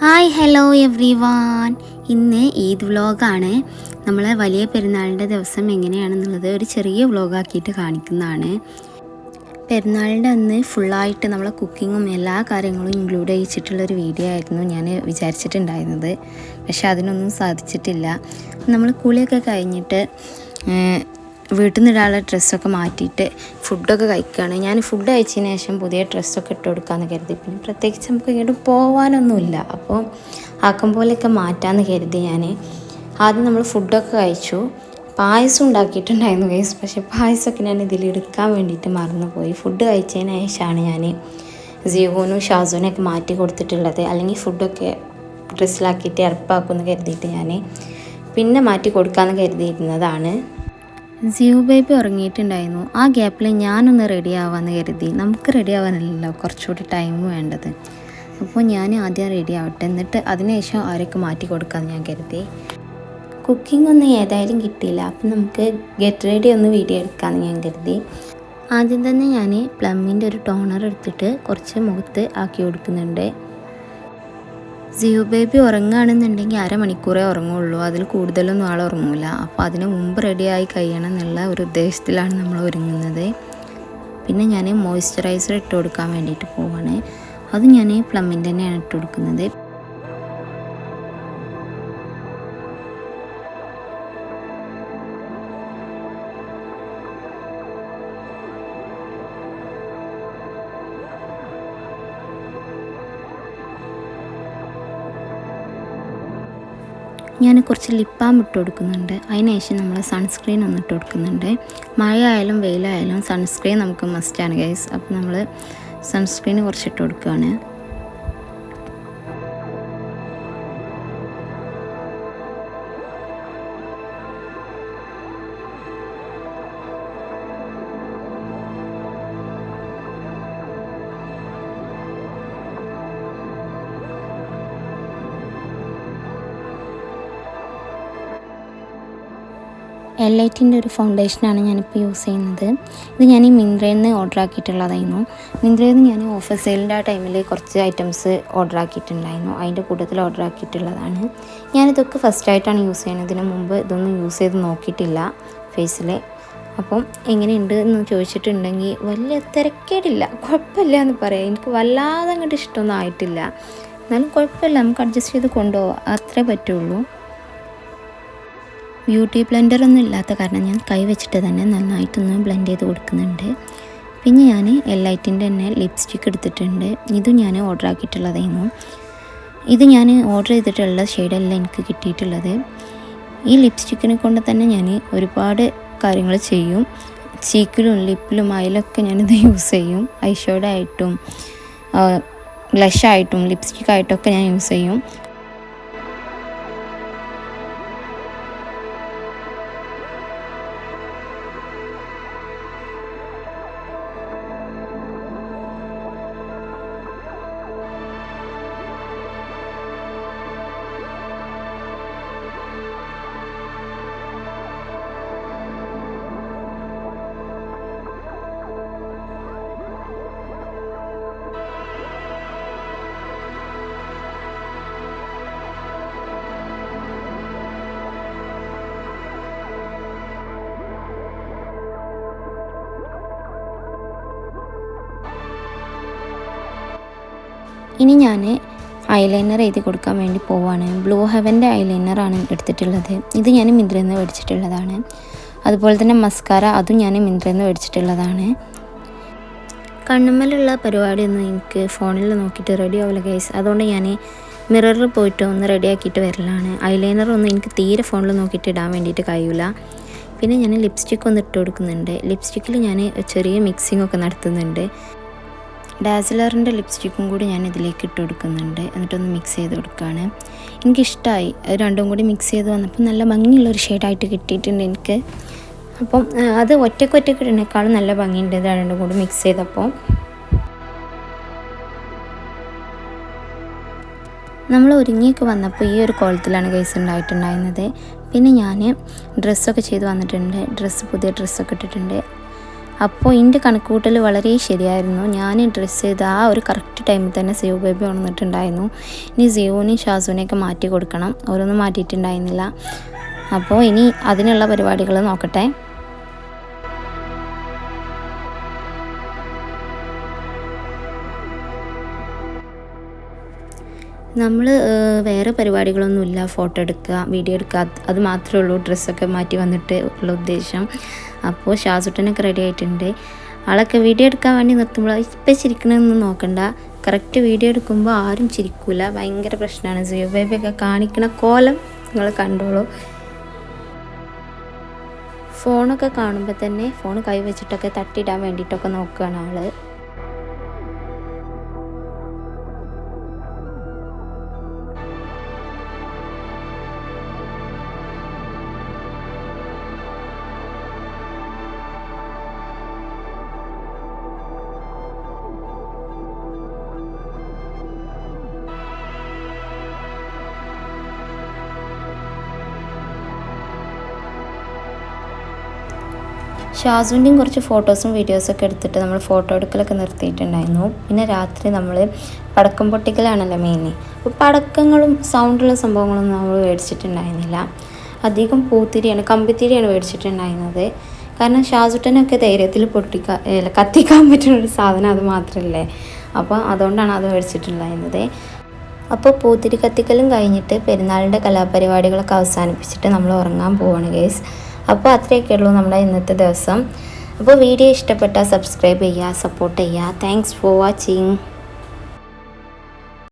Hi hello every one ഇന്ന് ഈദ് വ്ലോഗാണ്. നമ്മളെ വലിയ പെരുന്നാളിന്റെ ദിവസം എങ്ങനെയാണെന്നുള്ളത് ഒരു ചെറിയ വ്ലോഗാക്കിയിട്ട് കാണിക്കുന്നതാണ്. പെരുന്നാളിന്റെ അന്ന് ഫുള്ളായിട്ട് നമ്മളെ കുക്കിങ്ങും എല്ലാ കാര്യങ്ങളും ഇൻക്ലൂഡ് ചെയ്യിച്ചിട്ടുള്ളൊരു വീഡിയോ ആയിരുന്നു ഞാൻ വിചാരിച്ചിട്ടുണ്ടായിരുന്നത്. പക്ഷെ അതിനൊന്നും സാധിച്ചിട്ടില്ല. നമ്മൾ കുളിയൊക്കെ കഴിഞ്ഞിട്ട് വീട്ടിൽ നിന്നിടാനുള്ള ഡ്രസ്സൊക്കെ മാറ്റിയിട്ട് ഫുഡൊക്കെ കഴിക്കുകയാണ് ഞാൻ ഫുഡ് കഴിച്ചതിന് ശേഷം പുതിയ ഡ്രസ്സൊക്കെ ഇട്ട് കൊടുക്കാമെന്ന് കരുതി. പിന്നെ പ്രത്യേകിച്ച് നമുക്ക് ഇങ്ങോട്ട് പോകാനൊന്നുമില്ല അപ്പോൾ ആക്കം പോലെയൊക്കെ മാറ്റാമെന്ന് കരുതി ഞാൻ ആദ്യം നമ്മൾ ഫുഡൊക്കെ കഴിച്ചു. പായസം ഉണ്ടാക്കിയിട്ടുണ്ടായിരുന്നു ഗൈസ് പക്ഷേ പായസമൊക്കെ ഞാൻ ഇതിൽ എടുക്കാൻ വേണ്ടിയിട്ട് മറന്നുപോയി. ഫുഡ് കഴിച്ചതിന് ശേഷമാണ് ഞാൻ ജീവനും ഷാസൂനൊക്കെ മാറ്റി കൊടുത്തിട്ടുള്ളത്. അല്ലെങ്കിൽ ഫുഡൊക്കെ ഡ്രസ്സിലാക്കിയിട്ട് ഇറപ്പാക്കുമെന്ന് കരുതിയിട്ട് ഞാൻ പിന്നെ മാറ്റി കൊടുക്കാമെന്ന് കരുതിയിരുന്നതാണ്. ജിയോ ബേബി ഉറങ്ങിയിട്ടുണ്ടായിരുന്നു. ആ ഗ്യാപ്പിൽ ഞാനൊന്ന് റെഡി ആവാമെന്ന് കരുതി. നമുക്ക് റെഡി ആവാനല്ലല്ലോ കുറച്ചുകൂടി ടൈം വേണ്ടത്. അപ്പോൾ ഞാൻ ആദ്യം റെഡി ആവട്ടെ. എന്നിട്ട് അതിനുശേഷം ആരൊക്കെ മാറ്റി കൊടുക്കാമെന്ന് ഞാൻ കരുതി. കുക്കിംഗ് ഒന്നും ഏതായാലും കിട്ടിയില്ല. അപ്പം നമുക്ക് ഗെറ്റ് റെഡി ഒന്ന് വീഡിയോ എടുക്കാമെന്ന് ഞാൻ കരുതി. ആദ്യം തന്നെ ഞാൻ പ്ലമ്മിന്റെ ഒരു ടോണർ എടുത്തിട്ട് കുറച്ച് മുഖത്ത് ആക്കി കൊടുക്കുന്നുണ്ട്. ജിയോ ബേബി ഉറങ്ങുകയാണെന്നുണ്ടെങ്കിൽ അരമണിക്കൂറേ ഉറങ്ങുള്ളൂ അതിൽ കൂടുതലൊന്നും ആൾ ഉറങ്ങൂല. അപ്പോൾ അതിന് മുമ്പ് റെഡിയായി കഴിയണം എന്നുള്ള ഒരു ഉദ്ദേശത്തിലാണ് നമ്മൾ ഒരുങ്ങുന്നത്. പിന്നെ ഞാൻ മോയ്സ്ചറൈസർ ഇട്ട് കൊടുക്കാൻ വേണ്ടിയിട്ട് പോവാണ്. അത് ഞാൻ പ്ലമ്മിന്റെ തന്നെയാണ് ഇട്ട് കൊടുക്കുന്നത്. ഞാൻ കുറച്ച് ലിപ്പാം ഇട്ട് കൊടുക്കുന്നുണ്ട്. അതിനുശേഷം നമ്മൾ സൺസ്ക്രീൻ ഒന്ന് ഇട്ട് കൊടുക്കുന്നുണ്ട്. മഴ ആയാലും വെയിലായാലും സൺസ്ക്രീൻ നമുക്ക് മസ്റ്റാണ് ഗൈസ് അപ്പോൾ നമ്മൾ സൺസ്ക്രീൻ കുറച്ച് ഇട്ട് കൊടുക്കുകയാണ് എലൈറ്റിന്റെ ഒരു ഫൗണ്ടേഷനാണ് ഞാനിപ്പോൾ യൂസ് ചെയ്യുന്നത്. ഇത് ഞാൻ ഈ മിന്ത്രയിൽ നിന്ന് ഓർഡർ ആക്കിയിട്ടുള്ളതായിരുന്നു. മിന്ത്രയിൽ നിന്ന് ഞാൻ ഓഫർ സെയിലിന്റെ ആ ടൈമിൽ കുറച്ച് ഐറ്റംസ് ഓർഡർ ആക്കിയിട്ടുണ്ടായിരുന്നു. അതിന്റെ കൂട്ടത്തിൽ ഓർഡർ ആക്കിയിട്ടുള്ളതാണ്. ഞാനിതൊക്കെ ഫസ്റ്റായിട്ടാണ് യൂസ് ചെയ്യുന്നത്. ഇതിന് മുമ്പ് ഇതൊന്നും യൂസ് ചെയ്ത് നോക്കിയിട്ടില്ല ഫേസിൽ അപ്പം എങ്ങനെയുണ്ട് എന്ന് ചോദിച്ചിട്ടുണ്ടെങ്കിൽ വലിയ തിരക്കേടില്ല. കുഴപ്പമില്ല എന്ന് പറയാം. എനിക്ക് വല്ലാതെ അങ്ങോട്ട് ഇഷ്ടമൊന്നും ആയിട്ടില്ല. എന്നാലും കുഴപ്പമില്ല. നമുക്ക് അഡ്ജസ്റ്റ് ചെയ്ത് കൊണ്ടുപോകാം അത്രേ പറ്റുള്ളൂ. ബ്യൂട്ടി ബ്ലെൻഡർ ഒന്നും ഇല്ലാത്ത കാരണം ഞാൻ കൈ വെച്ചിട്ട് തന്നെ നന്നായിട്ടൊന്ന് ബ്ലെൻഡ് ചെയ്ത് കൊടുക്കുന്നുണ്ട്. പിന്നെ ഞാൻ എല്ലൈറ്റിന്റെ തന്നെ ലിപ്സ്റ്റിക്ക് എടുത്തിട്ടുണ്ട്. ഇതും ഞാൻ ഓർഡർ ആക്കിയിട്ടുള്ളതായിരുന്നു. ഇത് ഞാൻ ഓർഡർ ചെയ്തിട്ടുള്ള ഷെയ്ഡല്ല എനിക്ക് കിട്ടിയിട്ടുള്ളത്. ഈ ലിപ്സ്റ്റിക്കിനെ കൊണ്ട് തന്നെ ഞാൻ ഒരുപാട് കാര്യങ്ങൾ ചെയ്യും. ചീക്കിലും ലിപ്പിലും അതിലൊക്കെ ഞാനിത് യൂസ് ചെയ്യും. ഐ ആയിട്ടും ബ്ലഷായിട്ടും ലിപ്സ്റ്റിക്കായിട്ടൊക്കെ ഞാൻ യൂസ് ചെയ്യും. ഇനി ഞാൻ ഐലൈനർ എഴുതി കൊടുക്കാൻ വേണ്ടി പോവാണ്. ബ്ലൂ ഹെവന്റെ ഐലൈനറാണ് എടുത്തിട്ടുള്ളത്. ഇത് ഞാൻ മിന്ത്രയിൽ നിന്ന് മേടിച്ചിട്ടുള്ളതാണ്. അതുപോലെ തന്നെ മസ്കാര അതും ഞാൻ മിന്ത്രയിൽ നിന്ന് മേടിച്ചിട്ടുള്ളതാണ്. കണ്ണുമ്മലുള്ള പരിപാടിയൊന്നും എനിക്ക് ഫോണിൽ നോക്കിയിട്ട് റെഡി ആവില്ല ഗൈസ് അതുകൊണ്ട് ഞാൻ മിററിൽ പോയിട്ട് ഒന്ന് റെഡി ആക്കിയിട്ട് വരലാണ്. ഐലൈനർ ഒന്നും എനിക്ക് തീരെ ഫോണിൽ നോക്കിയിട്ട് ഇടാൻ വേണ്ടിയിട്ട് കഴിയില്ല പിന്നെ ഞാൻ ലിപ്സ്റ്റിക് ഒന്ന് ഇട്ട് കൊടുക്കുന്നുണ്ട്. ലിപ്സ്റ്റിക്കിൽ ഞാൻ ചെറിയ മിക്സിംഗ് ഒക്കെ നടത്തുന്നുണ്ട്. ഡാസിലറിന്റെ ലിപ്സ്റ്റിക്കും കൂടി ഞാൻ ഇതിലേക്ക് ഇട്ട് കൊടുക്കുന്നുണ്ട്. എന്നിട്ടൊന്ന് മിക്സ് ചെയ്ത് കൊടുക്കുകയാണ് എനിക്കിഷ്ടമായി രണ്ടും കൂടി മിക്സ് ചെയ്ത് വന്നപ്പോൾ നല്ല ഭംഗിയുള്ളൊരു ഷെയ്ഡായിട്ട് കിട്ടിയിട്ടുണ്ട് എനിക്ക്. അപ്പം അത് ഒറ്റയ്ക്ക് ഒറ്റയ്ക്ക് ഇടുന്നേക്കാളും നല്ല ഭംഗിയുണ്ട്. ഇത് രണ്ടും കൂടി മിക്സ് ചെയ്തപ്പോൾ. നമ്മൾ ഒരുങ്ങിയൊക്കെ വന്നപ്പോൾ ഈ ഒരു കോലത്തിലാണ് കേസ് ഉണ്ടായിട്ടുണ്ടായിരുന്നത്. പിന്നെ ഞാൻ ഡ്രസ്സൊക്കെ ചെയ്ത് വന്നിട്ടുണ്ട്. ഡ്രസ്സ് പുതിയ ഡ്രസ്സൊക്കെ ഇട്ടിട്ടുണ്ട്. അപ്പോൾ എന്റെ കണക്കുകൂട്ടൽ വളരെ ശരിയായിരുന്നു. ഞാൻ ഡ്രസ്സ് ചെയ്ത് ആ ഒരു കറക്റ്റ് ടൈമിൽ തന്നെ സിയോ ബേബി ഉണർന്നിട്ടുണ്ടായിരുന്നു ഇനി സിയോനെയും ഷാസുവിനെയൊക്കെ മാറ്റി കൊടുക്കണം. ഓരോന്നും മാറ്റിയിട്ടുണ്ടായിരുന്നില്ല. അപ്പോൾ ഇനി അതിനുള്ള പരിപാടികൾ നോക്കട്ടെ. നമ്മൾ വേറെ പരിപാടികളൊന്നുമില്ല. ഫോട്ടോ എടുക്കുക വീഡിയോ എടുക്കുക. അത് മാത്രമേ ഉള്ളൂ. ഡ്രസ്സൊക്കെ മാറ്റി വന്നിട്ട് ഉള്ള ഉദ്ദേശം. അപ്പോൾ ഷാസുട്ടനൊക്കെ റെഡി ആയിട്ടുണ്ട്. ആളൊക്കെ വീഡിയോ എടുക്കാൻ വേണ്ടി നിർത്തുമ്പോൾ ഇപ്പം ചിരിക്കണമെന്ന് നോക്കണ്ട. കറക്റ്റ് വീഡിയോ എടുക്കുമ്പോൾ ആരും ചിരിക്കില്ല ഭയങ്കര പ്രശ്നമാണ്. സിയോ ബേബിയൊക്കെ കാണിക്കണ കോലം നിങ്ങൾ കണ്ടോളൂ. ഫോണൊക്കെ കാണുമ്പോൾ തന്നെ ഫോൺ കൈവച്ചിട്ടൊക്കെ തട്ടിടാൻ വേണ്ടിയിട്ടൊക്കെ നോക്കുകയാണ് ആൾ. ഷാസുവിന്റെയും കുറച്ച് ഫോട്ടോസും വീഡിയോസൊക്കെ എടുത്തിട്ട് നമ്മൾ ഫോട്ടോ എടുക്കലൊക്കെ നിർത്തിയിട്ടുണ്ടായിരുന്നു. പിന്നെ രാത്രി നമ്മൾ പടക്കം പൊട്ടിക്കലാണല്ലോ മെയിൻ അപ്പോൾ പടക്കങ്ങളും സൗണ്ടുള്ള സംഭവങ്ങളൊന്നും നമ്മൾ മേടിച്ചിട്ടുണ്ടായിരുന്നില്ല. അധികം പൂത്തിരിയാണ് കമ്പിത്തിരിയാണ് മേടിച്ചിട്ടുണ്ടായിരുന്നത്. കാരണം ഷാസുട്ടനൊക്കെ ധൈര്യത്തിൽ പൊട്ടിക്കാൻ കത്തിക്കാൻ പറ്റുന്ന ഒരു സാധനം അത് മാത്രമല്ലേ അപ്പോൾ അതുകൊണ്ടാണ് അത് മേടിച്ചിട്ടുണ്ടായിരുന്നത്. അപ്പോൾ പൂത്തിരി കത്തിക്കലും കഴിഞ്ഞിട്ട് പെരുന്നാളിന്റെ കലാപരിപാടികളൊക്കെ അവസാനിപ്പിച്ചിട്ട് നമ്മൾ ഉറങ്ങാൻ പോവാണ് ഗേസ് അപ്പോൾ അത്രയൊക്കെ ഉള്ളൂ നമ്മുടെ ഇന്നത്തെ ദിവസം. അപ്പോൾ വീഡിയോ ഇഷ്ടപ്പെട്ടാൽ സബ്സ്ക്രൈബ് ചെയ്യുക സപ്പോർട്ട് ചെയ്യുക. Thanks for watching